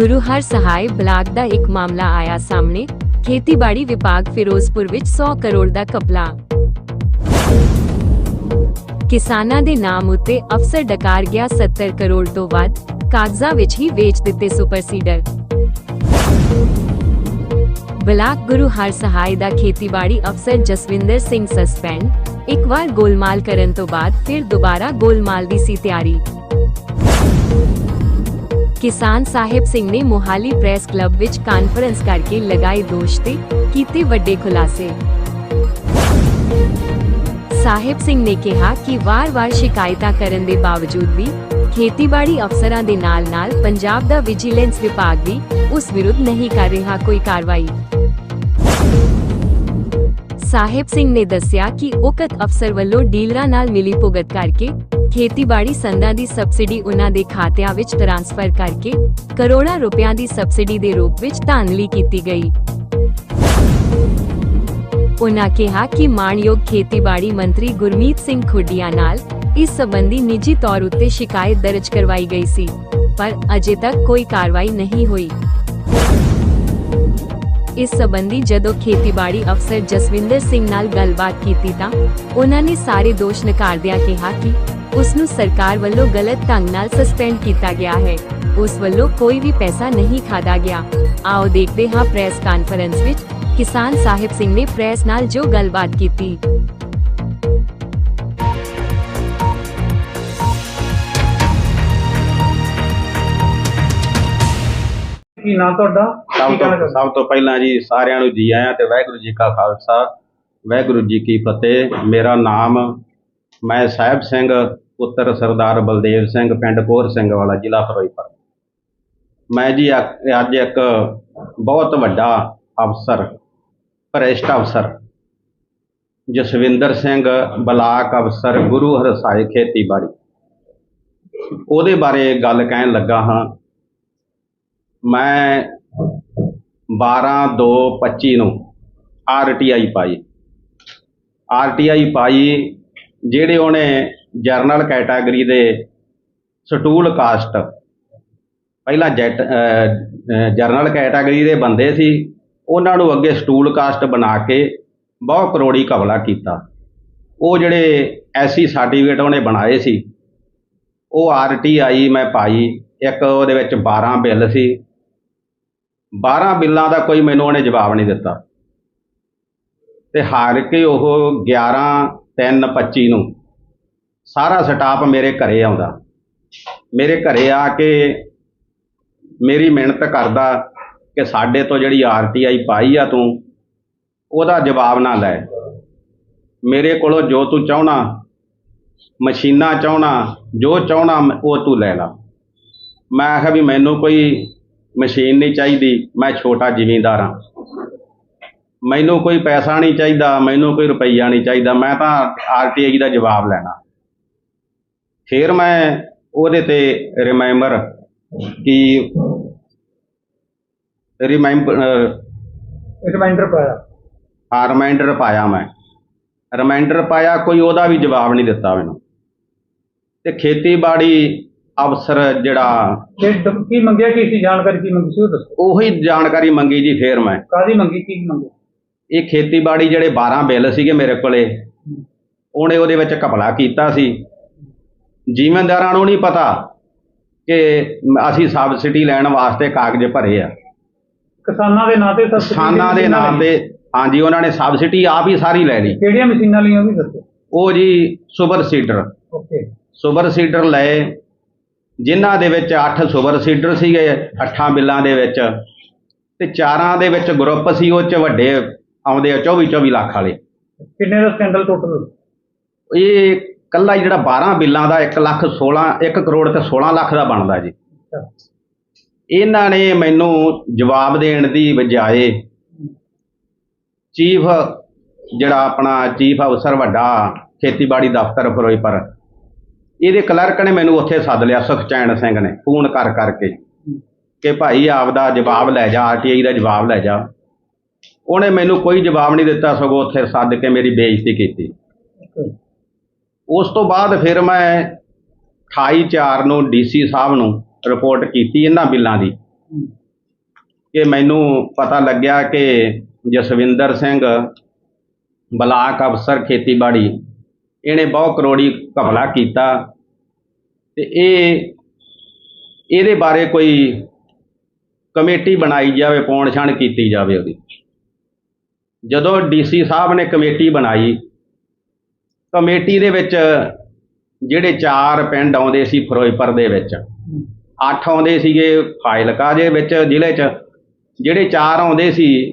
ਗੁਰੂ ਹਰ ਸਹਾਇ block ਦਾ ਇੱਕ ਮਾਮਲਾ ਆਇਆ ਸਾਹਮਣੇ। ਖੇਤੀਬਾੜੀ ਵਿਭਾਗ ਫਿਰੋਜ਼ਪੁਰ ਵਿੱਚ 100 ਕਰੋੜ ਦਾ ਕਪਲਾ। ਕਿਸਾਨਾਂ ਦੇ ਨਾਮ ਉੱਤੇ ਅਫਸਰ ਡਕਾਰ ਗਿਆ 70 ਕਰੋੜ ਤੋਂ ਵੱਧ, ਕਾਗਜ਼ਾਂ ਵਿੱਚ ਹੀ ਵੇਚ ਦਿੱਤੇ super seeder. Block Guru Har Sahai ਦਾ ਖੇਤੀਬਾੜੀ ਅਫਸਰ ਜਸਵਿੰਦਰ ਸਿੰਘ ਸਸਪੈਂਡ, ਇੱਕ ਵਾਰ ਗੋਲਮਾਲ ਕਰਨ ਤੋਂ ਬਾਅਦ ਫਿਰ ਦੁਬਾਰਾ ਗੋਲਮਾਲ ਦੀ ਸੀ ਤਿਆਰੀ। ਕਿਸਾਨ ਸਾਹਿਬ ਸਿੰਘ ਨੇ ਮੋਹਾਲੀ ਪ੍ਰੈਸ ਕਲੱਬ ਵਿੱਚ ਕਾਨਫਰੰਸ ਕਰਕੇ ਲਗਾਏ ਦੋਸ਼ ਤੇ ਕੀਤੇ ਵੱਡੇ ਖੁਲਾਸੇ। ਸਾਹਿਬ ਸਿੰਘ ਨੇ ਕਿਹਾ ਕਿ ਵਾਰ-ਵਾਰ ਸ਼ਿਕਾਇਤਾਂ ਕਰਨ ਦੇ ਬਾਵਜੂਦ ਵੀ ਖੇਤੀਬਾੜੀ ਅਫਸਰਾਂ ਦੇ ਨਾਲ-ਨਾਲ ਪੰਜਾਬ ਦਾ ਵਿਜੀਲੈਂਸ ਵਿਭਾਗ ਵੀ ਉਸ ਵਿਰੁੱਧ ਨਹੀਂ ਕਰ ਰਿਹਾ ਕੋਈ ਕਾਰਵਾਈ। ਸਾਹਿਬ ਸਿੰਘ ਨੇ ਦੱਸਿਆ ਕਿ ਉਕਤ ਅਫਸਰ ਵੱਲੋਂ ਡੀਲਰਾਂ ਨਾਲ ਮਿਲੀ ਭੁਗਤ ਕਰਕੇ ਖੇਤੀਬਾੜੀ ਸੰਦਾਂ ਦੀ ਸਬਸਿਡੀ ਉਨ੍ਹਾਂ ਦੇ ਖਾਤਿਆਂ ਵਿੱਚ ਟ੍ਰਾਂਸਫਰ ਕਰਕੇ ਕਰੋੜਾਂ ਰੁਪਇਆਂ ਦੀ ਸਬਸਿਡੀ ਦੇ ਰੂਪ ਵਿੱਚ ਧਾਂਦਲੀ ਕੀਤੀ ਗਈ। ਉਨ੍ਹਾਂ ਕਿਹਾ ਕਿ ਮਾਣਯੋਗ ਖੇਤੀਬਾੜੀ ਮੰਤਰੀ ਗੁਰਮੀਤ ਸਿੰਘ ਖੁੱਡੀਆਂ ਨਾਲ ਇਸ ਸੰਬੰਧੀ ਨਿੱਜੀ ਤੌਰ ਉੱਤੇ ਸ਼ਿਕਾਇਤ ਦਰਜ ਕਰਵਾਈ ਗਈ ਸੀ, ਪਰ ਅਜੇ ਤੱਕ ਕੋਈ ਕਾਰਵਾਈ ਨਹੀਂ ਹੋਈ। ਇਸ ਸੰਬੰਧੀ ਜਦੋਂ ਖੇਤੀਬਾੜੀ ਅਫਸਰ ਜਸਵਿੰਦਰ ਸਿੰਘ ਨਾਲ ਗੱਲਬਾਤ ਕੀਤੀ ਤਾਂ ਉਹਨਾਂ ਨੇ ਸਾਰੇ ਦੋਸ਼ ਨਕਾਰਦਿਆਂ ਕਿਹਾ ਕਿ ਉਸ ਨੂੰ ਸਰਕਾਰ ਵੱਲੋਂ ਗਲਤ ਢੰਗ ਨਾਲ ਸਸਪੈਂਡ ਕੀਤਾ ਗਿਆ ਹੈ। ਉਸ ਵੱਲੋਂ ਕੋਈ ਵੀ ਪੈਸਾ ਨਹੀਂ ਖਾਦਾ ਗਿਆ। ਆਓ ਦੇਖਦੇ ਹਾਂ ਪ੍ਰੈਸ ਕਾਨਫਰੰਸ ਵਿੱਚ ਕਿਸਾਨ ਸਾਹਿਬ ਸਿੰਘ ਨੇ ਪ੍ਰੈਸ ਨਾਲ ਜੋ ਗੱਲਬਾਤ ਕੀਤੀ। ਕੀ ਨਾਂ ਤੁਹਾਡਾ? ਸਭ ਤੋਂ ਸਭ ਤੋਂ ਪਹਿਲਾਂ ਜੀ ਸਾਰਿਆਂ ਨੂੰ ਜੀ ਆਇਆਂ ਤੇ ਵਾਹਿਗੁਰੂ ਜੀ ਕਾ ਖਾਲਸਾ ਵਾਹਿਗੁਰੂ ਜੀ ਕੀ ਫਤਿਹ। ਮੇਰਾ ਨਾਮ ਮੈਂ ਸਾਹਿਬ ਸਿੰਘ, ਪੁੱਤਰ ਸਰਦਾਰ ਬਲਦੇਵ ਸਿੰਘ, ਪਿੰਡ ਕੋਰ ਸਿੰਘ ਵਾਲਾ, ਜ਼ਿਲ੍ਹਾ ਫਿਰੋਜ਼ਪੁਰ। ਮੈਂ ਜੀ ਅੱਜ ਇੱਕ ਬਹੁਤ ਵੱਡਾ ਅਫਸਰ ਭ੍ਰਿਸ਼ਟ ਅਫਸਰ, ਜਸਵਿੰਦਰ ਸਿੰਘ ਬਲਾਕ ਅਫਸਰ, ਗੁਰੂ ਹਰਸਾਏ ਖੇਤੀਬਾੜੀ। ਉਹਦੇ ਬਾਰੇ ਗੱਲ ਕਹਿਣ ਲੱਗਾ ਹਾਂ। ਮੈਂ 12 2 25 ਨੂੰ ਆਰਟੀਆਈ ਪਾਈ। ਆਰਟੀਆਈ ਪਾਈ ਜਿਹੜੇ ਉਹਨੇ ਜਰਨਲ ਕੈਟਾਗਰੀ ਦੇ ਸਟੂਲ ਕਾਸਟ, ਪਹਿਲਾਂ ਜੈਟ ਜਰਨਲ ਕੈਟਾਗਰੀ ਦੇ ਬੰਦੇ ਸੀ, ਉਹਨਾਂ ਨੂੰ ਅੱਗੇ ਸਟੂਲ ਕਾਸਟ ਬਣਾ ਕੇ ਬਹੁਤ ਕਰੋੜੀ ਕਬਲਾ ਕੀਤਾ। ਉਹ ਜਿਹੜੇ ਐਸੀ ਸਰਟੀਫਿਕੇਟ ਉਹਨੇ ਬਣਾਏ ਸੀ, ਉਹ ਆਰਟੀਆਈ ਮੈਂ ਪਾਈ, ਇੱਕ ਉਹਦੇ ਵਿੱਚ 12 ਬਿੱਲ ਸੀ। 12 ਬਿੱਲਾਂ ਦਾ ਕੋਈ ਮੈਨੂੰ ਉਹਨੇ ਜਵਾਬ ਨਹੀਂ ਦਿੱਤਾ। ਤੇ ਹਾਰ ਕੇ ਉਹ 11 3 25 ਨੂੰ। ਸਾਰਾ ਸਟਾਫ ਮੇਰੇ ਘਰੇ ਆਉਂਦਾ। ਮੇਰੇ ਘਰੇ ਆ ਕੇ ਮੇਰੀ ਮਿਹਨਤ ਕਰਦਾ ਕਿ ਸਾਡੇ ਤੋਂ ਜਿਹੜੀ ਆਰਟੀਆਈ ਪਾਈ ਆ ਤੂੰ, ਉਹਦਾ ਜਵਾਬ ਨਾ ਲੈ। ਮੇਰੇ ਕੋਲੋਂ ਜੋ ਤੂੰ ਚਾਹਣਾ, ਮਸ਼ੀਨਾਂ ਚਾਹਣਾ, ਜੋ ਚਾਹਣਾ, ਉਹ ਤੂੰ ਲੈ ਲਾ। ਮੈਂ ਆਖਿਆ ਵੀ ਮੈਨੂੰ ਕੋਈ ਮਸ਼ੀਨ ਨਹੀਂ ਚਾਹੀਦੀ, ਮੈਂ ਛੋਟਾ ਜ਼ਿਮੀਂਦਾਰ ਹਾਂ। ਮੈਨੂੰ ਕੋਈ ਪੈਸਾ ਨਹੀਂ ਚਾਹੀਦਾ ਮੈਨੂੰ ਕੋਈ ਰੁਪਈਆ ਨਹੀਂ ਚਾਹੀਦਾ ਮੈਂ ਤਾਂ ਆਰਟੀਆਈ ਦਾ ਜਵਾਬ ਲੈਣਾ। ਫਿਰ ਮੈਂ ਉਹਦੇ ਤੇ ਰਿਮੈਂਬਰ ਕਿ ਰਿਮੈਂਬਰ ਰਿਮਾਈਂਡਰ ਪਾਇਆ। ਆ ਰਿਮਾਈਂਡਰ ਪਾਇਆ ਮੈਂ। ਰਿਮਾਈਂਡਰ ਪਾਇਆ ਕੋਈ ਉਹਦਾ ਵੀ ਜਵਾਬ ਨਹੀਂ ਦਿੱਤਾ ਮੈਨੂੰ। ਤੇ ਖੇਤੀਬਾੜੀ ਅਫਸਰ ਜਿਹੜਾ ਕੀ ਮੰਗਿਆ ਕੀ ਸੀ? ਜਾਣਕਾਰੀ ਕੀ ਮੰਗੀ ਸੀ ਉਹ ਦੱਸੋ। ਉਹੀ ਜਾਣਕਾਰੀ ਮੰਗੀ ਜੀ ਫੇਰ ਮੈਂ। ਕਾਦੀ ਮੰਗੀ ਕੀ ਮੰਗੀ ਇਹ ਖੇਤੀਬਾੜੀ ਜਿਹੜੇ 12 ਬਿੱਲ ਸੀਗੇ ਮੇਰੇ ਕੋਲੇ ਉਹਨੇ ਉਹਦੇ ਵਿੱਚ ਘਪਲਾ ਕੀਤਾ ਸੀ। ਜ਼ਿਮੀਂਦਾਰਾਂ ਨੂੰ ਨਹੀਂ ਪਤਾ ਕਿ ਅਸੀਂ ਸਬਸਿਡੀ ਲੈਣ ਵਾਸਤੇ ਕਾਗਜ਼ ਭਰੇ ਆ। ਕਿਸਾਨਾਂ ਦੇ ਨਾਂ ਤੇ ਸਬਸਿਡੀ ਕਿਸਾਨਾਂ ਦੇ ਨਾਂ ਤੇ ਹਾਂਜੀ ਉਹਨਾਂ ਨੇ ਸਬਸਿਡੀ ਆਪ ਹੀ ਸਾਰੀ ਲੈ ਲਈ। ਕਿਹੜੀਆਂ ਮਸ਼ੀਨਾਂ ਲਈਆਂ ਉਹ ਵੀ ਦੱਸੋ? ਉਹ ਜੀ super seeder. Okay. Super seeder ਲਏ ਜਿਨ੍ਹਾਂ ਦੇ ਵਿੱਚ 8 ਸੁਪਰ ਸੀਡਰ ਸੀਗੇ 8 ਬਿੱਲਾਂ ਦੇ ਵਿੱਚ ਤੇ ਚਾਰਾਂ ਦੇ ਵਿੱਚ ਗਰੁੱਪ ਸੀ ਉਹ ਚ ਵੱਡੇ ਆਉਂਦੇ ਆ 24 24 ਲੱਖ ਵਾਲੇ। ਕਿੰਨੇ ਦਾ ਸਕੈਂਡਲ ਟੋਟਲ ਇਹ ਕੱਲਾ ਜਿਹੜਾ 12 ਬਿੱਲਾਂ ਦਾ 1 ਲੱਖ 16 1 ਕਰੋੜ ਤੇ 16 ਲੱਖ ਦਾ ਬਣਦਾ ਜੀ। ਇਹਨਾਂ ਨੇ ਮੈਨੂੰ ਜਵਾਬ ਦੇਣ ਦੀ ਬਜਾਏ ਚੀਫ ਜਿਹੜਾ ਆਪਣਾ ਚੀਫ ਅਫਸਰ ਵੱਡਾ ਖੇਤੀਬਾੜੀ ਦਫ਼ਤਰ ਫਿਰੋਜ਼ਪੁਰ ਇਹਦੇ ਕਲਰਕ ਨੇ ਮੈਨੂੰ ਉੱਥੇ ਸੱਦ ਲਿਆ ਸੁਖਚੈਨ ਸਿੰਘ ਨੇ ਫੋਨ ਕਰ ਕਰਕੇ ਕਿ ਭਾਈ ਆਪਦਾ ਜਵਾਬ ਲੈ ਜਾ ਆਰਟੀਆਈ ਦਾ ਜਵਾਬ ਲੈ ਜਾ। ਉਹਨੇ ਮੈਨੂੰ ਕੋਈ ਜਵਾਬ ਨਹੀਂ ਦਿੱਤਾ ਸਗੋਂ ਉੱਥੇ ਸੱਦ ਕੇ ਮੇਰੀ ਬੇਇੱਜ਼ਤੀ ਕੀਤੀ। ਉਸ ਤੋਂ ਬਾਅਦ ਫਿਰ ਮੈਂ 28 4 ਨੂੰ ਡੀਸੀ ਸਾਹਿਬ ਨੂੰ ਰਿਪੋਰਟ ਕੀਤੀ ਇਹਨਾਂ ਬਿੱਲਾਂ ਦੀ। ਕਿ ਮੈਨੂੰ ਪਤਾ ਲੱਗਿਆ ਕਿ ਜਸਵਿੰਦਰ ਸਿੰਘ ਬਲਾਕ ਅਫਸਰ ਖੇਤੀਬਾੜੀ ਇਹਨੇ ਬਹੁਤ ਕਰੋੜੀ ਘਪਲਾ ਕੀਤਾ। ਤੇ ਇਹ ਇਹਦੇ ਬਾਰੇ ਕੋਈ ਕਮੇਟੀ ਬਣਾਈ ਜਾਵੇ ਪੌਣ ਛਾਣ ਕੀਤੀ ਜਾਵੇ ਉਹਦੀ। ਜਦੋਂ ਡੀਸੀ ਸਾਹਿਬ ਨੇ ਕਮੇਟੀ ਬਣਾਈ ਕਮੇਟੀ ਦੇ ਵਿੱਚ ਜਿਹੜੇ ਚਾਰ ਪਿੰਡ ਆਉਂਦੇ ਸੀ ਫਿਰੋਜ਼ਪੁਰ ਦੇ ਵਿੱਚ। ਅੱਠ ਆਉਂਦੇ ਸੀਗੇ ਫਾਜ਼ਿਲਕਾ ਦੇ ਵਿੱਚ ਜ਼ਿਲ੍ਹੇ 'ਚ ਜਿਹੜੇ ਚਾਰ ਆਉਂਦੇ ਸੀ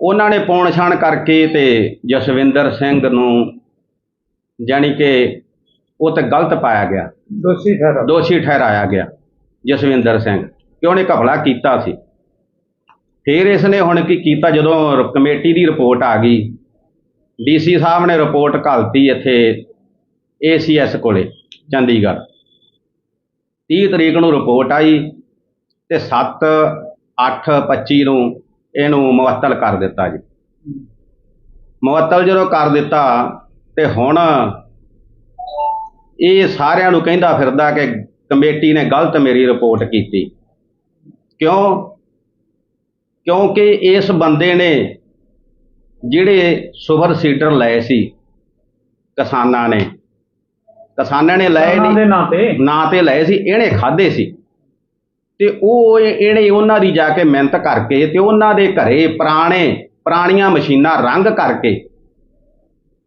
ਉਹਨਾਂ ਨੇ ਪੌਣ ਛਾਣ ਕਰਕੇ ਤੇ ਜਸਵਿੰਦਰ ਸਿੰਘ ਨੂੰ ਜਾਣੀ ਕਿ ਉਹ ਤੇ ਗਲਤ ਪਾਇਆ ਗਿਆ ਦੋਸ਼ੀ ਠਹਿਰਾਇਆ ਗਿਆ ਜਸਵਿੰਦਰ ਸਿੰਘ ਕਿ ਉਹਨੇ ਘਪਲਾ ਕੀਤਾ ਸੀ ਫਿਰ ਇਸ ਨੇ ਹੁਣ ਕੀ ਕੀਤਾ, ਜਦੋਂ ਰ- ਕਮੇਟੀ ਦੀ ਰਿਪੋਰਟ ਆ ਗਈ ਡੀਸੀ ਸਾਹਿਬ ਨੇ ਰਿਪੋਰਟ ਘੱਲਤੀ ਇੱਥੇ ਏਸੀਐਸ ਕੋਲੇ, ਚੰਡੀਗੜ੍ਹ। 30 ਤਰੀਕ ਨੂੰ ਰਿਪੋਰਟ ਆਈ ਤੇ 7 8 25 ਨੂੰ ਇਹਨੂੰ ਮੁਅੱਤਲ ਕਰ ਦਿੱਤਾ ਜੀ। ਮੁਅੱਤਲ ਜਦੋਂ ਕਰ ਦਿੱਤਾ ਤੇ ਹੁਣ ਇਹ ਸਾਰਿਆਂ ਨੂੰ ਕਹਿੰਦਾ ਫਿਰਦਾ ਕਿ ਕਮੇਟੀ ਨੇ ਗਲਤ ਮੇਰੀ ਰਿਪੋਰਟ ਕੀਤੀ। ਕਿਉਂ? ਕਿਉਂਕਿ ਇਸ ਬੰਦੇ ਨੇ ਜਿਹੜੇ ਸੁਪਰ ਸੀਡਰ ਲਏ ਸੀ ਕਿਸਾਨਾਂ ਨੇ ਕਿਸਾਨਾਂ ਨੇ ਲਏ ਨਹੀਂ। ਦੇ ਨਾਂ ਤੇ? ਨਾਂ ਤੇ ਲਏ ਸੀ ਇਹਨੇ ਖਾਦੇ ਸੀ। ਤੇ ਉਹ ਇਹ- ਇਹਨੇ ਉਹਨਾਂ ਦੀ ਜਾ ਕੇ ਮਿਹਨਤ ਕਰਕੇ ਤੇ ਉਹਨਾਂ ਦੇ ਘਰੇ ਪੁਰਾਣੇ ਪੁਰਾਣੀਆਂ ਮਸ਼ੀਨਾਂ ਰੰਗ ਕਰਕੇ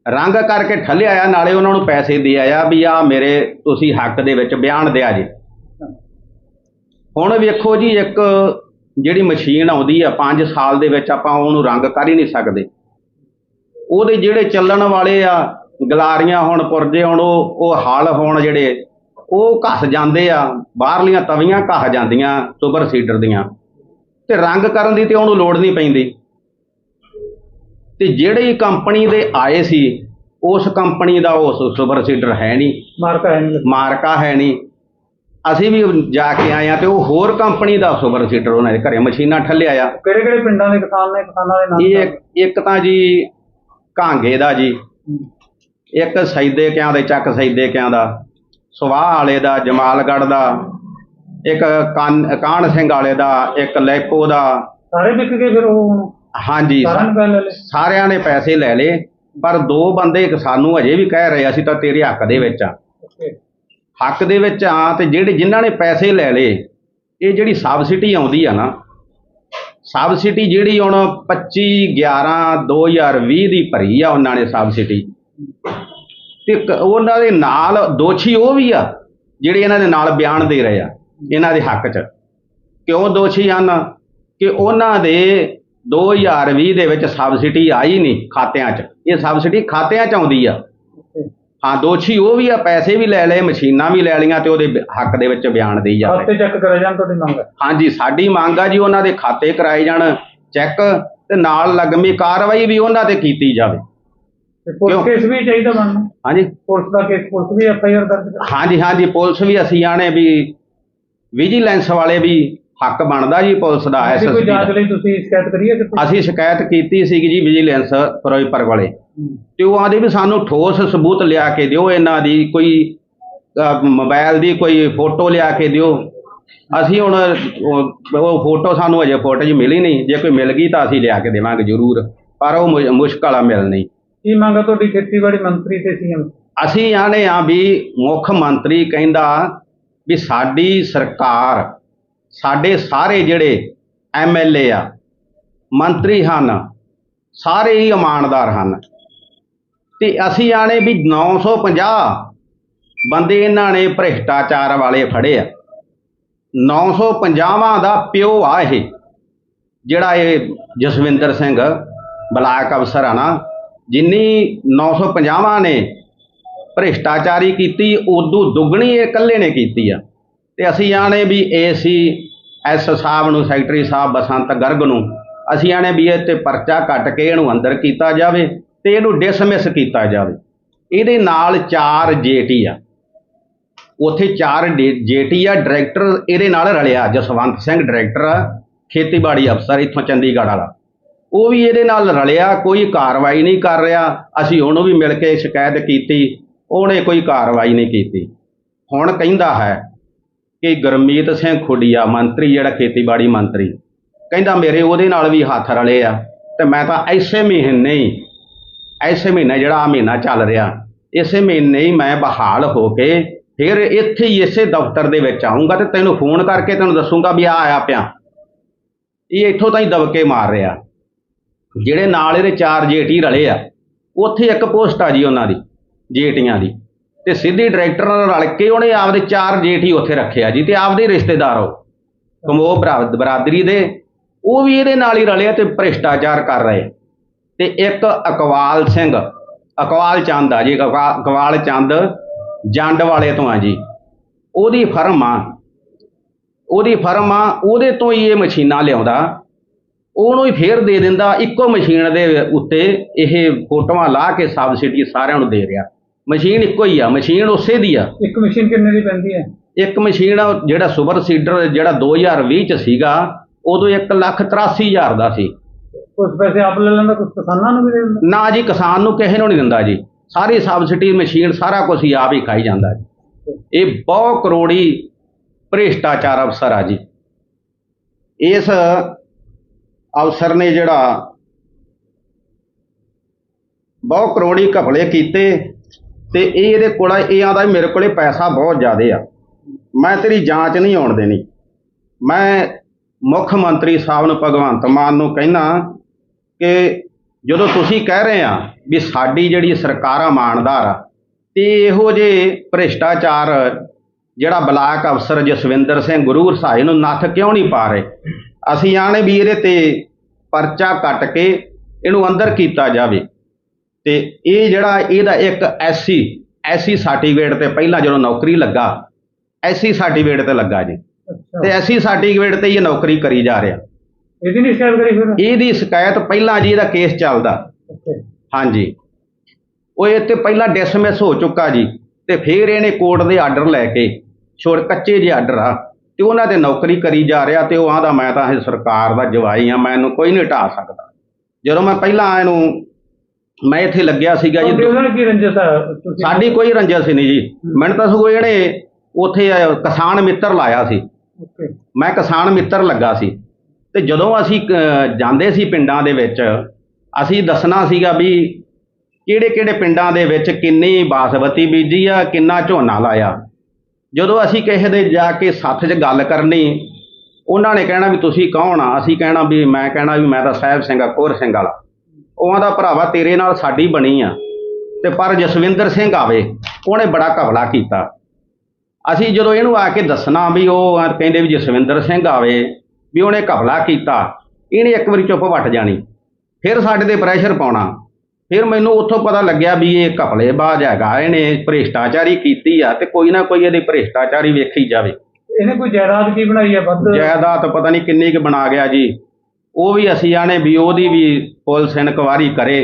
ਰੰਗ ਕਰਕੇ ਠੱਲਿਆ ਆ ਨਾਲੇ ਉਹਨਾਂ ਨੂੰ ਪੈਸੇ ਦੇ ਆਇਆ ਵੀ ਆ ਮੇਰੇ ਤੁਸੀਂ ਹੱਕ ਦੇ ਵਿੱਚ ਬਿਆਨ ਦਿਆ ਜੀ। ਹੁਣ ਵੇਖੋ ਜੀ ਇੱਕ ਜਿਹੜੀ ਮਸ਼ੀਨ ਆਉਂਦੀ ਆ 5 ਸਾਲ ਦੇ ਵਿੱਚ ਆਪਾਂ ਉਹਨੂੰ ਰੰਗ ਕਰ ਹੀ ਨਹੀਂ ਸਕਦੇ। ਉਹਦੇ ਜਿਹੜੇ ਚੱਲਣ ਵਾਲੇ ਆ ਗਲਾਰੀਆਂ ਹੁਣ ਪੁਰਜੇ ਹੁਣ ਉਹ ਉਹ ਹਲ ਹੋਣ ਜਿਹੜੇ ਉਹ ਘਸ ਜਾਂਦੇ ਆ ਬਾਹਰਲੀਆਂ ਤਵੀਆਂ ਘਸ ਜਾਂਦੀਆਂ ਸੁਪਰ ਸੀਡਰ ਦੀਆਂ। ਤੇ ਰੰਗ ਕਰਨ ਦੀ ਤੇ ਉਹਨੂੰ ਲੋੜ ਨਹੀਂ ਪੈਂਦੀ। ਤੇ ਜਿਹੜੀ ਕੰਪਨੀ ਦੇ ਆਏ ਸੀ ਉਸ ਕੰਪਨੀ ਦਾ ਉਸ ਸੁਪਰ ਸੀਡਰ ਹੈ ਨਹੀਂ। ਮਾਰਕਾ ਹੈ ਨਹੀਂ। ਮਾਰਕਾ ਹੈ ਨਹੀਂ। ਅਸੀਂ ਵੀ ਜਾ ਕੇ ਆਏ ਆ ਤੇ ਉਹ ਹੋਰ ਕੰਪਨੀ ਦਾ ਸੁਪਰ ਸੀਡਰ ਉਹਨਾਂ ਦੇ ਘਰੇ ਮਸ਼ੀਨਾਂ ਠੱਲਿਆ ਆ ਕਿਹੜੇ ਕਿਹੜੇ ਪਿੰਡਾਂ ਦੇ ਕਿਸਾਨ ਨੇ? ਕਿਸਾਨਾਂ ਦੇ ਨਾਮ ਇਹ ਇੱਕ- ਇੱਕ ਤਾਂ ਜੀ ਕਾਂਗੇ ਦਾ ਜੀ। ਇੱਕ ਸੈਦੇ ਕਿਆਂ ਦੇ ਚੱਕ ਸੈਦੇ ਕਿਆਂ ਦਾ। ਸਵਾਹ ਵਾਲੇ ਦਾ ਜਮਾਲਗੜ੍ਹ ਦਾ। ਇੱਕ ਕਾਨ ਸਿੰਘ ਵਾਲੇ ਦਾ ਇੱਕ ਲੈਪੋ ਦਾ। ਸਾਰੇ ਵਿਕ ਗਏ ਫਿਰ ਉਹ? ਹਾਂਜੀ ਸਾਰਿਆਂ ਨੂੰ ਪੈਸੇ ਲੈ ਲਏ? ਪਰ ਦੋ ਬੰਦੇ ਇੱਕ ਸਾਨੂੰ ਅਜੇ ਵੀ ਕਹਿ ਰਹੇ ਅਸੀਂ ਤਾਂ ਤੇਰੇ ਹੱਕ ਦੇ ਵਿੱਚ ਆ. ਹੱਕ ਦੇ ਵਿੱਚ ਆ ਤੇ ਜਿਹੜੇ ਜਿਨ੍ਹਾਂ ਨੇ ਪੈਸੇ ਲੈ ਲਏ, ਇਹ ਜਿਹੜੀ ਸਬਸਿਡੀ ਆਉਂਦੀ ਆ ਨਾ, ਸਬਸਿਡੀ ਜਿਹੜੀ ਹੁਣ 25 11 2020 ਦੀ ਭਰੀ ਆ ਉਹਨਾਂ ਨੇ ਸਬਸਿਡੀ। ਤੇ ਕ- ਉਹਨਾਂ ਦੇ ਨਾਲ ਦੋਸ਼ੀ ਉਹ ਵੀ ਆ, ਜਿਹੜੇ ਇਹਨਾਂ ਦੇ ਨਾਲ ਬਿਆਨ ਦੇ ਰਹੇ ਆ, ਇਹਨਾਂ ਦੇ ਹੱਕ 'ਚ। ਕਿਉਂ ਦੋਸ਼ੀ ਹਨ? ਕਿ ਉਹਨਾਂ ਦੇ 2020 ਦੇ ਵਿੱਚ ਸਬਸਿਡੀ ਆਈ ਨਹੀਂ ਖਾਤਿਆਂ 'ਚ। ਇਹ ਸਬਸਿਡੀ ਖਾਤਿਆਂ 'ਚ ਆਉਂਦੀ ਆ। ਹਾਂ ਦੋਸ਼ੀ ਉਹ ਵੀ ਆ ਪੈਸੇ ਵੀ ਲੈ ਲਏ ਮਸ਼ੀਨਾਂ ਵੀ ਲੈ ਲਈਆਂ ਤੇ ਉਹਦੇ ਬ- ਹੱਕ ਦੇ ਵਿੱਚ ਬਿਆਨ ਦੇਈ ਜਾਵੇ। ਖਾਤੇ ਚੈੱਕ ਕਰਾ ਜਾਣ ਤੁਹਾਡੀ ਮੰਗ? ਹੈ ਹਾਂਜੀ ਸਾਡੀ ਮੰਗ ਆ ਜੀ ਉਹਨਾਂ ਦੇ ਖਾਤੇ ਕਰਾਏ ਜਾਣ ਚੈੱਕ ਤੇ ਨਾਲ ਲਗਮੀ ਕਾਰਵਾਈ ਵੀ ਉਹਨਾਂ ਤੇ ਕੀਤੀ ਜਾਵੇ। ਤੇ ਪੁਲਿਸ ਕਿਉਂ? ਕੇਸ ਵੀ ਚਾਹੀਦਾ ਬਣਨਾ ਹਾਂਜੀ। ਪੁਲਿਸ ਦਾ ਕੇਸ ਪੁਲਿਸ ਵੀ ਐਫ ਆਈ ਆਰ ਦਰਜ ਕਰੇ ਹਾਂਜੀ ਹਾਂਜੀ ਪੁਲਿਸ ਵੀ ਅਸੀਂ ਆਣੇ ਵੀ ਵਿਜੀਲੈਂਸ ਵਾਲੇ ਵੀ ਹੱਕ ਬਣਦਾ ਜੀ ਪੁਲਿਸ ਦਾ ਅਸੀਂ ਕੋਈ ਐਸਐਸਪੀ ਜਾਂਚ ਲਈ ਤੁਸੀਂ ਸ਼ਿਕਾਇਤ ਕਰੀ ਹੈ ਕਿ ਅਸੀਂ ਸ਼ਿਕਾਇਤ ਕੀਤੀ ਸੀਗੀ ਜੀ ਵਿਜੀਲੈਂਸ ਫਿਰੋਜ਼ਪੁਰ ਵਾਲੇ। ਤੇ ਉਹ ਆਂਦੇ ਵੀ ਸਾਨੂੰ ਠੋਸ ਸਬੂਤ ਲਿਆ ਕੇ ਦਿਓ ਇਹਨਾਂ ਦੀ ਕੋਈ ਅਹ, ਮੋਬਾਈਲ ਦੀ ਕੋਈ ਫੋਟੋ ਲਿਆ ਕੇ ਦਿਓ। ਅਸੀਂ ਹੁਣ ਉਹ ਉਹ ਫੋਟੋ ਸਾਨੂੰ ਅਜੇ ਫੋਟੋ ਜੀ ਮਿਲੀ ਨਹੀਂ। ਜੇ ਕੋਈ ਮਿਲ ਗਈ ਤਾਂ ਅਸੀਂ ਲਿਆ ਕੇ ਦੇਵਾਂਗੇ ਜ਼ਰੂਰ। ਪਰ ਉਹ ਮੁ- ਮੁਸ਼ਕਲ ਆ ਮਿਲਣੀ ਕੀ ਮੰਗ ਹੈ ਤੁਹਾਡੀ ਖੇਤੀਬਾੜੀ ਮੰਤਰੀ ਤੇ ਸੀਐਮ ਅਸੀਂ ਆਨੇ ਆ ਵੀ ਮੁੱਖ ਮੰਤਰੀ ਕਹਿੰਦਾ ਵੀ ਸਾਡੀ ਸਰਕਾਰ ਸਾਡੇ ਸਾਰੇ ਜਿਹੜੇ ਐਮਐਲਏ ਆ, ਮੰਤਰੀ ਹਨ, ਸਾਰੇ ਹੀ ਇਮਾਨਦਾਰ ਹਨ। ਤੇ ਅਸੀਂ ਆਣੇ ਵੀ 950 ਬੰਦੇ ਇਹਨਾਂ ਨੇ ਭ੍ਰਿਸ਼ਟਾਚਾਰ ਵਾਲੇ ਫੜੇ ਆ। 950ਵਾਂ ਦਾ ਪਿਓ ਆ ਇਹ, ਜਿਹੜਾ ਇਹ ਜਸਵਿੰਦਰ ਸਿੰਘ ਬਲਾਕ ਅਫਸਰ ਆ ਨਾ, ਜਿੰਨੀ 950ਵਾਂ ਨੇ ਭ੍ਰਿਸ਼ਟਾਚਾਰੀ ਕੀਤੀ, ਉਦੋਂ ਦੁੱਗਣੀ ਇਹ ਇਕੱਲੇ ਨੇ ਕੀਤੀ ਆ। ਤੇ ਅਸੀਂ ਆਣੇ ਵੀ ਏਸੀ ਐਸ ਸਾਹਿਬ ਨੂੰ ਸੈਕਟਰੀ ਸਾਹਿਬ, ਬਸੰਤ ਗਰਗ ਨੂੰ। ਅਸੀਂ ਆਣੇ ਵੀ ਇਹ ਤੇ ਪਰਚਾ ਕੱਟ ਕੇ ਇਹਨੂੰ ਅੰਦਰ ਕੀਤਾ ਜਾਵੇ ਤੇ ਇਹਨੂੰ ਡਿਸਮਿਸ ਕੀਤਾ ਜਾਵੇ। ਇਹਦੇ ਨਾਲ ਚਾਰ ਜੇਟੀ ਆ। ਉੱਥੇ ਚਾਰ ਜੇਟੀ ਆ ਡਾਇਰੈਕਟਰ ਇਹਦੇ ਨਾਲ ਰਲਿਆ, ਜਸਵੰਤ ਸਿੰਘ ਡਾਇਰੈਕਟਰ ਆ, ਖੇਤੀਬਾੜੀ ਅਫਸਰ ਇੱਥੋਂ ਚੰਡੀਗੜ੍ਹ ਵਾਲਾ। ਉਹ ਵੀ ਇਹਦੇ ਨਾਲ ਰਲਿਆ, ਕੋਈ ਕਾਰਵਾਈ ਨਹੀਂ ਕਰ ਰਿਹਾ। ਅਸੀਂ ਉਹਨੂੰ ਵੀ ਮਿਲ ਕੇ ਸ਼ਿਕਾਇਤ ਕੀਤੀ, ਉਹਨੇ ਕੋਈ ਕਾਰਵਾਈ ਨਹੀਂ ਕੀਤੀ। ਹੁਣ ਕਹਿੰਦਾ ਹੈ ਕਿ ਗੁਰਮੀਤ ਸਿੰਘ ਖੁੱਡੀਆ ਮੰਤਰੀ, ਜਿਹੜਾ ਖੇਤੀਬਾੜੀ ਮੰਤਰੀ, ਕਹਿੰਦਾ ਮੇਰੇ ਉਹਦੇ ਨਾਲ ਵੀ ਹੱਥ ਰਲੇ ਆ ਤੇ ਮੈਂ ਤਾਂ ਐਸੇ ਮਹੀਨੇ ਹੀ, ਐਸੇ ਮਹੀਨੇ ਜਿਹੜਾ ਆ ਮਹੀਨਾ ਚੱਲ ਰਿਹਾ, ਇਸੇ ਮਹੀਨੇ ਹੀ ਮੈਂ ਬਹਾਲ ਹੋ ਕੇ ਫਿਰ ਇੱਥੇ ਹੀ ਇਸੇ ਦਫ਼ਤਰ ਦੇ ਵਿੱਚ ਆਉਂਗਾ ਤੇ ਤੈਨੂੰ ਫੋਨ ਕਰਕੇ ਤੈਨੂੰ ਦੱਸੂਗਾ ਵੀ ਆ ਆਇਆ ਪਿਆ। ਇਹ ਇੱਥੋਂ ਤਾਂ ਹੀ ਦਬਕੇ ਮਾਰ ਰਿਹਾ। ਜਿਹੜੇ ਨਾਲ ਇਹਦੇ ਚਾਰ ਜੇਟੀ ਰਲੇ ਆ, ਉੱਥੇ ਇੱਕ ਪੋਸਟ ਆ ਜੀ ਉਹਨਾਂ ਦੀ ਜੇਟੀਆਂ ਦੀ। ਤੇ ਸਿੱਧੀ ਡਾਇਰੈਕਟਰ ਨਾਲ ਰਲ ਕੇ ਉਹਨੇ ਆਪਦੇ ਚਾਰ ਜੇਠ ਹੀ ਉੱਥੇ ਰੱਖਿਆ ਜੀ ਤੇ ਆਪਦੇ ਰਿਸ਼ਤੇਦਾਰ ਉਹ, ਕਮੋ ਬਰਾਦਰੀ ਦੇ, ਉਹ ਵੀ ਇਹਦੇ ਨਾਲ ਹੀ ਰਲੇ ਆ ਤੇ ਭ੍ਰਿਸ਼ਟਾਚਾਰ ਕਰ ਰਹੇ। ਤੇ ਇੱਕ ਅਕਵਾਲ ਸਿੰਘ, ਅਕਵਾਲ ਚੰਦ ਆ ਜੀ, ਅਕਵਾ- ਅਕਵਾਲ ਚੰਦ ਜੰਡ ਵਾਲੇ ਤੋਂ ਆ ਜੀ। ਉਹਦੀ ਫਰਮ ਆ, ਉਹਦੀ ਫਰਮ ਆ, ਉਹਦੇ ਤੋਂ ਹੀ ਇਹ ਮਸ਼ੀਨਾਂ ਲਿਆਉਂਦਾ। ਉਹਨੂੰ ਹੀ ਫੇਰ ਦੇ ਦਿੰਦਾ, ਇੱਕੋ ਮਸ਼ੀਨ ਦੇ ਉੱਤੇ ਇਹ ਫੋਟੋਆਂ ਲਾ ਕੇ ਸਬਸਿਡੀ ਸਾਰਿਆਂ ਨੂੰ ਦੇ ਰਿਹਾ। ਮਸ਼ੀਨ ਇੱਕੋ ਹੀ ਆ ਮਸ਼ੀਨ ਉਸੇ ਦੀ ਆ। ਇੱਕ ਮਸ਼ੀਨ ਕਿੰਨੇ ਦੀ ਪੈਂਦੀ ਹੈ? ਇੱਕ ਮਸ਼ੀਨ ਆ, ਜਿਹੜਾ ਸੁਪਰ ਸੀਡਰ ਜਿਹੜਾ 2020 ਚ ਸੀਗਾ ਉਦੋਂ 183000 ਦਾ ਸੀ। ਕੁਝ ਪੈਸੇ ਆਪ ਲੈ ਲੈਂਦਾ ਕੁਝ ਕਿਸਾਨਾਂ ਨੂੰ ਵੀ ਦੇ ਦਿੰਦਾ? ਨਾ ਜੀ ਕਿਸਾਨ ਨੂੰ ਕਿਸੇ ਨੂੰ ਨਹੀਂ ਦਿੰਦਾ ਜੀ। ਸਾਰੀ ਸਬਸਿਡੀ ਮਸ਼ੀਨ ਸਾਰਾ ਕੁਝ ਹੀ ਆਪ ਹੀ ਖਾਈ ਜਾਂਦਾ ਜੀ। ਇਹ ਬਹੁਤ ਕਰੋੜੀ ਭ੍ਰਿਸ਼ਟਾਚਾਰ ਅਫਸਰ ਆ ਜੀ। ਇਸ ਅਫਸਰ ਨੇ ਜਿਹੜਾ ਬਹੁਤ ਕਰੋੜੀ ਘਪਲੇ ਕੀਤੇ ਤੇ ਇਹ ਇਹਦੇ ਕੋਲ ਇਹ ਆਂਦਾ ਮੇਰੇ ਕੋਲੇ ਪੈਸਾ ਬਹੁਤ ਜ਼ਿਆਦੇ ਆ। ਮੈਂ ਤੇਰੀ ਜਾਂਚ ਨਹੀਂ ਆਉਣ ਦੇਣੀ। ਮੈਂ ਮੁੱਖ ਮੰਤਰੀ ਸਾਹਿਬ ਨੂੰ ਭਗਵੰਤ ਮਾਨ ਨੂੰ ਕਹਿਣਾ ਕਿ ਜਦੋਂ ਤੁਸੀਂ ਕਹਿ ਰਹੇ ਆ ਵੀ ਸਾਡੀ ਜਿਹੜੀ ਸਰਕਾਰਾਂ ਆ ਇਮਾਨਦਾਰ ਆ, ਤੇ ਇਹੋ ਜੇ ਭ੍ਰਿਸ਼ਟਾਚਾਰ ਜਿਹੜਾ ਬਲਾਕ ਅਫਸਰ ਜਸਵਿੰਦਰ ਸਿੰਘ ਗੁਰੂ ਸਾਹਿਬ ਨੂੰ ਨੱਥ ਕਿਉਂ ਨਹੀਂ ਪਾ ਰਹੇ? ਅਸੀਂ ਆਣੇ ਵੀ ਇਹਦੇ ਤੇ ਪਰਚਾ ਕੱਟ ਕੇ ਇਹਨੂੰ ਅੰਦਰ ਕੀਤਾ ਜਾਵੇ। ਤੇ ਇਹ ਜਿਹੜਾ ਇਹਦਾ ਇੱਕ ਐਸਸੀ ਐਸਸੀ ਸਰਟੀਫਿਕੇਟ ਤੇ ਪਹਿਲਾਂ ਜਦੋਂ ਨੌਕਰੀ ਲੱਗਾ ਐਸਸੀ ਸਰਟੀਫਿਕੇਟ ਤੇ ਲੱਗਾ ਜੀ। ਤੇ ਐਸਸੀ ਸਰਟੀਫਿਕੇਟ ਤੇ ਹੀ ਇਹ ਨੌਕਰੀ ਕਰੀ ਜਾ ਰਿਹਾ। ਇਹਦੀ ਨਹੀਂ ਸ਼ਿਕਾਇਤ ਕਰੀ ਫਿਰ? ਇਹਦੀ ਸ਼ਿਕਾਇਤ ਪਹਿਲਾਂ ਜੀ ਇਹਦਾ ਕੇਸ ਚੱਲਦਾ। ਹਾਂਜੀ। ਉਹ ਇਹ ਤੇ ਪਹਿਲਾਂ ਡਿਸਮਿਸ ਹੋ ਚੁੱਕਾ ਜੀ ਤੇ ਫਿਰ ਇਹਨੇ ਕੋਰਟ ਦੇ ਆਰਡਰ ਲੈ ਕੇ ਛੋੜ ਕੱਚੇ ਜਿਹੇ ਆਰਡਰ ਆ ਤੇ ਉਹਨਾਂ ਤੇ ਨੌਕਰੀ ਕਰੀ ਜਾ ਰਿਹਾ ਤੇ ਉਹ ਆਂਦਾ ਮੈਂ ਤਾਂ ਇਹ ਸਰਕਾਰ ਦਾ ਜਵਾਈ ਆ ਮੈਨੂੰ ਕੋਈ ਨਹੀਂ ਢਾ ਸਕਦਾ। ਜਦੋਂ ਮੈਂ ਪਹਿਲਾਂ ਇਹਨੂੰ ਮੈਂ ਇੱਥੇ ਲੱਗਿਆ ਸੀਗਾ ਜੀ। ਤੁਹਾਡੇ ਉਹਨਾਂ ਕੀ ਰੰਜਸ ਆ? ਤੁਸੀਂ ਸਾਡੀ ਕੋਈ ਰੰਜਿਸ਼ ਨਹੀਂ ਜੀ। ਮੈਨੂੰ ਤਾਂ ਸਗੋਂ ਇਹਨੇ ਉੱਥੇ ਅਹ, ਕਿਸਾਨ ਮਿੱਤਰ ਲਾਇਆ ਸੀ। ਓਕੇ। ਮੈਂ ਕਿਸਾਨ ਮਿੱਤਰ ਲੱਗਾ ਸੀ। ਤੇ ਜਦੋਂ ਅਸੀਂ ਜਾਂਦੇ ਸੀ ਪਿੰਡਾਂ ਦੇ ਵਿੱਚ ਅਸੀਂ ਦੱਸਣਾ ਸੀਗਾ ਵੀ ਕਿਹੜੇ ਕਿਹੜੇ ਪਿੰਡਾਂ ਦੇ ਵਿੱਚ ਕਿੰਨੀ ਬਾਸਮਤੀ ਬੀਜੀ ਆ ਕਿੰਨਾ ਝੋਨਾ ਲਾਇਆ। ਜਦੋਂ ਅਸੀਂ ਕਿਸੇ ਦੇ ਜਾ ਕੇ ਸੱਥ 'ਚ ਗੱਲ ਕਰਨੀ ਉਹਨਾਂ ਨੇ ਕਹਿਣਾ ਵੀ ਤੁਸੀਂ ਕੌਣ ਆ? ਅਸੀਂ ਕਹਿਣਾ ਵੀ ਮੈਂ ਕਹਿਣਾ ਵੀ ਮੈਂ ਤਾਂ ਸਾਹਿਬ ਸਿੰਘ ਆ ਕੋਰ ਸਿੰਘ ਵਾਲਾ। ਉਹਾਂ ਦਾ ਭਰਾਵਾ ਤੇਰੇ ਨਾਲ ਸਾਡੀ ਬਣੀ ਆ। ਤੇ ਪਰ ਜਸਵਿੰਦਰ ਸਿੰਘ ਆਵੇ ਉਹਨੇ ਬੜਾ ਘਪਲਾ ਕੀਤਾ। ਅਸੀਂ ਜਦੋਂ ਇਹਨੂੰ ਆ ਕੇ ਦੱਸਣਾ ਵੀ ਉਹ ਆ ਕਹਿੰਦੇ ਵੀ ਜਸਵਿੰਦਰ ਸਿੰਘ ਆਵੇ ਵੀ ਉਹਨੇ ਘਪਲਾ ਕੀਤਾ ਇਹਨੇ ਇੱਕ ਵਾਰੀ ਚੁੱਪ ਵੱਟ ਜਾਣੀ। ਫਿਰ ਸਾਡੇ ਤੇ ਪ੍ਰੈਸ਼ਰ ਪਾਉਣਾ। ਫਿਰ ਮੈਨੂੰ ਉੱਥੋਂ ਪਤਾ ਲੱਗਿਆ ਵੀ ਇਹ ਘਪਲੇਬਾਜ਼ ਹੈਗਾ ਇਹਨੇ ਭ੍ਰਿਸ਼ਟਾਚਾਰੀ ਕੀਤੀ ਆ ਤੇ ਕੋਈ ਨਾ ਕੋਈ ਇਹਦੀ ਭ੍ਰਿਸ਼ਟਾਚਾਰੀ ਵੇਖੀ ਜਾਵੇ। ਇਹਨੇ ਕੋਈ ਜਾਇਦਾਦ ਕੀ ਬਣਾਈ ਹੈ ਵੱਧ? ਜਾਇਦਾਦ ਪਤਾ ਨਹੀਂ ਕਿੰਨੀ ਕੁ ਬਣਾ ਗਿਆ ਜੀ। ਉਹ ਵੀ ਅਸੀਂ ਆਣੇ ਵੀ ਉਹਦੀ ਵੀ ਪੁਲਿਸ ਇਨਕੁਆਰੀ ਕਰੇ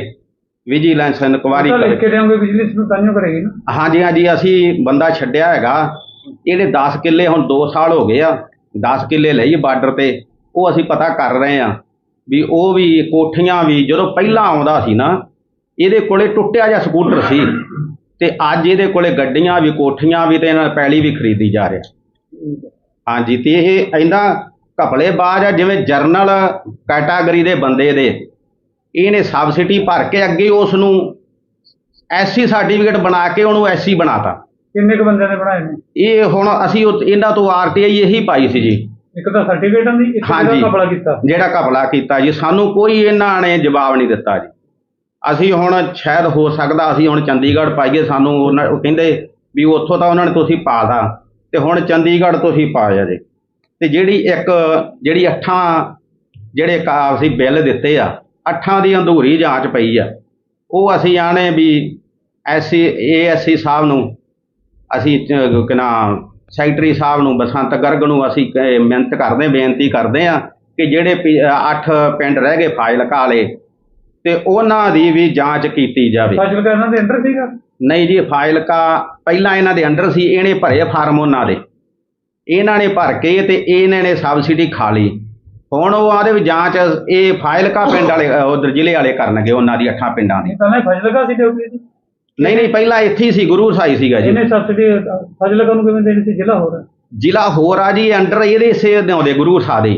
ਵਿਜੀਲੈਂਸ ਇਨਕੁਆਰੀ ਲਿਖ ਕਰੇ। ਕੇ ਦੇਵਾਂਗੇ ਬਿਜਲੀ ਨੂੰ ਤਾਂਿਓ ਕਰੇਗੀ ਨਾ। ਹਾਂਜੀ ਹਾਂਜੀ ਅਸੀਂ ਬੰਦਾ ਛੱਡਿਆ ਹੈਗਾ ਇਹਦੇ 10 ਕਿੱਲੇ ਹੁਣ 2 ਸਾਲ ਹੋ ਗਏ ਆ 10 ਕਿੱਲੇ ਲਈ ਬਾਰਡਰ ਤੇ ਉਹ ਅਸੀਂ ਪਤਾ ਕਰ ਰਹੇ ਆ ਵੀ ਉਹ ਵੀ ਕੋਠੀਆਂ ਵੀ ਜਦੋਂ ਪਹਿਲਾਂ ਆਉਂਦਾ ਸੀ ਨਾ ਇਹਦੇ ਕੋਲੇ ਟੁੱਟਿਆ ਜਿਹਾ ਸਕੂਟਰ ਸੀ ਤੇ ਅੱਜ ਇਹਦੇ ਕੋਲੇ ਗੱਡੀਆਂ ਵੀ ਕੋਠੀਆਂ ਵੀ ਤੇ ਇਹਨਾਂ ਪੈਲੀ ਵੀ ਖਰੀਦੀ ਜਾ ਰਿਹਾ। ਹਾਂਜੀ ਤੇ ਇਹ ਇੰਨਾ ਘਪਲੇਬਾਜ਼ ਆ ਜਿਵੇਂ ਜਰਨਲ ਕੈਟਾਗਰੀ ਦੇ ਬੰਦੇ ਦੇ। ਇਹਨੇ ਸਬਸਿਡੀ ਭਰ ਕੇ ਅੱਗੇ ਉਸ ਨੂੰ ਐਸਸੀ ਸਰਟੀਫਿਕੇਟ ਬਣਾ ਕੇ ਉਹਨੂੰ ਐਸਸੀ ਬਣਾਤਾ। ਕਿੰਨੇ ਕੁ ਬੰਦਿਆਂ ਨੇ ਬਣਾਏ ਨੇ? ਇਹ ਹੁਣ ਅਸੀਂ ਉਹ- ਇਹਨਾਂ ਤੋਂ ਆਰਟੀਆਈ ਇਹੀ ਪਾਈ ਸੀ ਜੀ। ਇੱਕ ਤਾਂ ਸਰਟੀਫਿਕੇਟਾਂ ਦੀ ਇੱਕ ਹਾਂਜੀ। ਦਾ ਕਪੜਾ ਕੀਤਾ। ਜਿਹੜਾ ਘਪਲਾ ਕੀਤਾ ਜੀ। ਸਾਨੂੰ ਕੋਈ ਇਹਨਾਂ ਨੇ ਜਵਾਬ ਨਹੀਂ ਦਿੱਤਾ ਜੀ। ਅਸੀਂ ਹੁਣ ਸ਼ਾਇਦ ਹੋ ਸਕਦਾ ਅਸੀਂ ਹੁਣ ਚੰਡੀਗੜ੍ਹ ਪਾਈਏ ਸਾਨੂੰ ਉਹਨਾਂ- ਉਹ ਕਹਿੰਦੇ ਵੀ ਉੱਥੋਂ ਤਾਂ ਉਹਨਾਂ ਨੇ ਤੁਸੀਂ ਪਾਤਾ ਤੇ। ਹੁਣ ਚੰਡੀਗੜ੍ਹ ਤੁਸੀਂ ਪਾਇਆ ਜੀ। ਤੇ ਜਿਹੜੀ ਇੱਕ ਜਿਹੜੀ ਅੱਠਾਂ ਜਿਹੜੇ ਕਾ- ਅਸੀਂ ਬਿੱਲ ਦਿੱਤੇ ਆ ਅੱਠਾਂ ਦੀ ਅੰਧੂਰੀ ਜਾਂਚ ਪਈ ਆ। ਉਹ ਅਸੀਂ ਆਣੇ ਵੀ ਐਸਸੀ ਏਐਸਸੀ ਸਾਹਿਬ ਨੂੰ ਅਸੀਂ ਕਿ ਨਾ ਸੈਕਟਰੀ ਸਾਹਿਬ ਨੂੰ ਬਸੰਤ ਗਰਗ ਨੂੰ ਅਸੀਂ ਮਿਹਨਤ ਕਰਦੇ ਬੇਨਤੀ ਕਰਦੇ ਆ ਕਿ ਜਿਹੜੇ ਅੱਠ ਪਿੰਡ ਰਹਿ ਗਏ ਫਾਜ਼ਿਲਕਾ ਵਾਲੇ ਤੇ ਉਹਨਾਂ ਦੀ ਵੀ ਜਾਂਚ ਕੀਤੀ ਜਾਵੇ। ਫਾਜ਼ਿਲਕਾ ਇਹਨਾਂ ਦੇ ਅੰਡਰ ਸੀਗਾ? ਨਹੀਂ ਜੀ ਫਾਜ਼ਿਲਕਾ ਪਹਿਲਾਂ ਇਹਨਾਂ ਦੇ ਅੰਡਰ ਸੀ ਇਹਨੇ ਭਰੇ ਫਾਰਮ ਉਹਨਾਂ ਦੇ। ਇਹਨਾਂ ਨੇ ਭਰ ਕੇ ਤੇ ਇਹਨਾਂ ਨੇ ਸਬਸਿਡੀ ਖਾ ਲਈ। ਹੁਣ ਉਹ ਆਦੇ ਵੀ ਜਾਂਚ ਇਹ ਫਾਜ਼ਿਲਕਾ ਪਿੰਡ ਵਾਲੇ ਉਧਰ ਜ਼ਿਲ੍ਹੇ ਵਾਲੇ ਕਰਨਗੇ ਉਹਨਾਂ ਦੀ ਅੱਠਾਂ ਪਿੰਡਾਂ ਦੀ। ਨਾ ਫਾਜ਼ਿਲਕਾ ਸੀ ਡਿਊਟੀ ਦੀ ਨਹੀਂ ਨਹੀਂ ਪਹਿਲਾਂ ਇੱਥੇ ਹੀ ਸੀ ਗੁਰੂ ਸਾਈ ਸੀਗਾ ਜੀ। ਇਹਨੇ ਸਬਸਿਡੀ ਫਾਜ਼ਿਲਕਾ ਨੂੰ ਕਿਵੇਂ ਦੇਣੀ ਸੀ? ਜ਼ਿਲ੍ਹਾ ਹੋਰ ਹੈ। ਜ਼ਿਲ੍ਹਾ ਹੋਰ ਆ ਜੀ ਅੰਡਰ ਇਹਦੇ ਇਸੇ ਦੇ ਆਉਂਦੇ ਗੁਰੂ ਸਾਹਿਬ ਦੇ।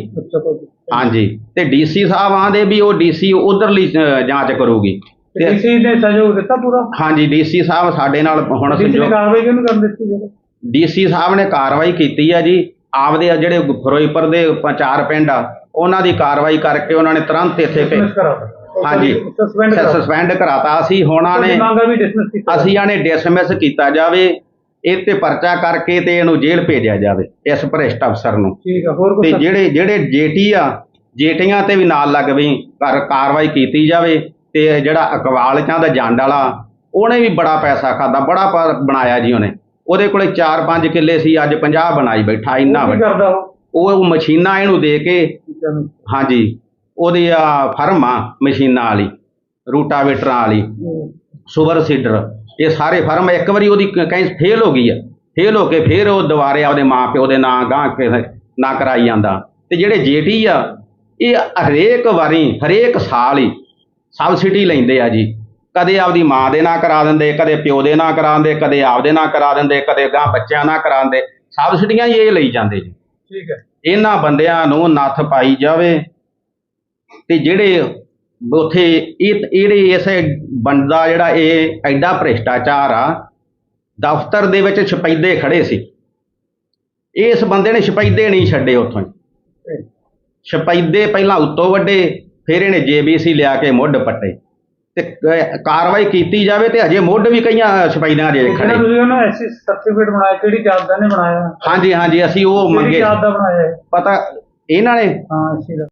ਹਾਂਜੀ ਤੇ ਡੀਸੀ ਸਾਹਿਬ ਆਂਦੇ ਵੀ ਉਹ ਡੀਸੀ ਉਧਰਲੀ ਜਾਂਚ ਕਰੂਗੀ। ਡੀਸੀ ਨੇ ਸਹਿਯੋਗ ਦਿੱਤਾ ਪੂਰਾ? ਹਾਂਜੀ ਡੀਸੀ ਸਾਹਿਬ ਸਾਡੇ ਨਾਲ ਹੁਣ ਸੰਜੋਗ ਕਾਰਵਾਈ ਕਿਉਂ ਕਰਨ ਦਿੱਤੀ ਜਿਹੜੇ ਡੀਸੀ ਸਾਹਿਬ ਨੇ ਕਾਰਵਾਈ ਕੀਤੀ ਆ ਜੀ। ਆਪਦੇ ਆ ਜਿਹੜੇ ਫਿਰੋਜ਼ਪੁਰ ਦੇ ਚਾਰ ਪਿੰਡ ਆ ਉਹਨਾਂ ਦੀ ਕਾਰਵਾਈ ਕਰਕੇ ਉਹਨਾਂ ਨੇ ਤੁਰੰਤ ਇੱਥੇ ਦਿੱਤਾ ਹਾਂਜੀ। ਸਸਪੈਂਡ ਕਰਾ ਸਸਪੈਂਡ ਕਰਾਤਾ। ਅਸੀਂ ਉਹਨਾਂ ਨੇ ਅਸੀਂ ਆਨੇ ਡਿਸਮਿਸ ਕੀਤਾ ਜਾਵੇ। ਇਹ ਤੇ ਪਰਚਾ ਕਰਕੇ ਤੇ ਇਹਨੂੰ ਜੇਲ੍ਹ ਭੇਜਿਆ ਜਾਵੇ ਇਸ ਭ੍ਰਿਸ਼ਟ ਅਫਸਰ ਨੂੰ। ਠੀਕ ਆ ਹੋਰ ਤੇ ਜਿਹੜੇ ਜਿਹੜੇ ਜੇਟੀ ਆ ਜੇਟੀਆਂ ਤੇ ਵੀ ਨਾਲ ਲੱਗ ਵੀ ਕਰ ਕਾਰਵਾਈ ਕੀਤੀ ਜਾਵੇ। ਤੇ ਜਿਹੜਾ ਅਕਵਾਲ ਚਾ ਦਾ ਜੰਡ ਵਾਲਾ ਉਹਨੇ ਵੀ ਬੜਾ ਪੈਸਾ ਖਾਦਾ ਬੜਾ ਬਣਾਇਆ ਜੀ ਉਹਨੇ। ਉਹਦੇ ਕੋਲੇ 4-5 ਕਿੱਲੇ ਸੀ ਅੱਜ 50 ਬਣਾਈ ਬੈਠਾ ਇੰਨਾ ਕੀ ਵੱਡਾ ਕਰਦਾ ਉਹ? ਉਹ ਮਸ਼ੀਨਾਂ ਇਹਨੂੰ ਦੇ ਕੇ। ਹਾਂਜੀ ਉਹਦੀ ਆ ਫਰਮ ਆ ਮਸ਼ੀਨਾਂ ਵਾਲੀ ਰੂਟਾਵੇਟਰਾਂ ਵਾਲੀ ਸੁਪਰ ਸੀਡਰ ਇਹ ਸਾਰੇ ਫਰਮ ਇੱਕ ਵਾਰੀ ਉਹਦੀ ਕ- ਕਹੀਂ ਫੇਲ ਹੋ ਗਈ ਆ ਫੇਲ ਹੋ ਕੇ ਫਿਰ ਉਹ ਦੁਬਾਰੇ ਆਪਦੇ ਮਾਂ ਪਿਓ ਦੇ ਨਾਂ ਗਾਂ ਕੇ ਨਾ ਕਰਾਈ ਜਾਂਦਾ। ਤੇ ਜਿਹੜੇ ਜੇਟੀ ਆ ਇਹ ਹਰੇਕ ਵਾਰੀ ਹਰੇਕ ਸਾਲ ਹੀ ਸਬਸਿਡੀ ਲੈਂਦੇ ਆ ਜੀ। ਕਦੇ ਆਪਦੀ ਮਾਂ ਦੇ ਨਾਂ ਕਰਾ ਦਿੰਦੇ ਕਦੇ ਪਿਓ ਦੇ ਨਾਂ ਕਰਾ ਦਿੰਦੇ ਕਦੇ ਆਪਦੇ ਨਾਂ ਕਰਾ ਦਿੰਦੇ ਕਦੇ ਗਾਂ ਬੱਚਿਆਂ ਨਾਂ ਕਰਾ ਦਿੰਦੇ। ਸਬਸਿਡੀਆਂ ਹੀ ਇਹ ਲਈ ਜਾਂਦੇ ਜੀ। ਠੀਕ ਹੈ। ਇਹਨਾਂ ਬੰਦਿਆਂ ਨੂੰ ਨੱਥ ਪਾਈ ਜਾਵੇ ਤੇ ਜਿਹੜੇ ਉਥੇ ਇਹ ਜਿਹੜੇ ਇਸ ਬੰਦਾ ਜਿਹੜਾ ਇਹ ਐਡਾ ਭ੍ਰਿਸ਼ਟਾਚਾਰ ਆ ਦਫ਼ਤਰ ਦੇ ਵਿੱਚ ਛਪੈਦੇ ਖੜੇ ਸੀ। ਇਸ ਬੰਦੇ ਨੇ ਛਪੈਦੇ ਨਹੀਂ ਛੱਡੇ ਉੱਥੋਂ ਛਪੈਦੇ ਪਹਿਲਾਂ ਉੱਤੋਂ ਵੱਡੇ ਫਿਰ ਇਹਨੇ ਜੇਬੀਸੀ ਲਿਆ ਕੇ ਮੁੱਢ ਪੱਟੇ। ਤੇ ਕ- ਕਾਰਵਾਈ ਕੀਤੀ ਜਾਵੇ ਤੇ ਹਜੇ ਮੁੱਢ ਵੀ ਕਈਆਂ ਦੇ ਜਿਹੜਾ ਖੜੇ। ਤੁਸੀਂ ਉਹਨਾਂ ਐਸੀ ਸਰਟੀਫਿਕੇਟ ਬਣਾਇਆ ਕਿਹੜੀ ਜਾਤ ਦਾ ਨੇ ਬਣਾਇਆ? ਹਾਂਜੀ ਹਾਂਜੀ ਅਸੀਂ ਉਹ ਕਿਹੜੀ ਮੰਗੇ। ਜਾਤ ਦਾ ਬਣਾਇਆ ਪਤਾ ਇਹਨਾਂ ਨੇ? ਹਾਂ ਐਸੀ ਦਾ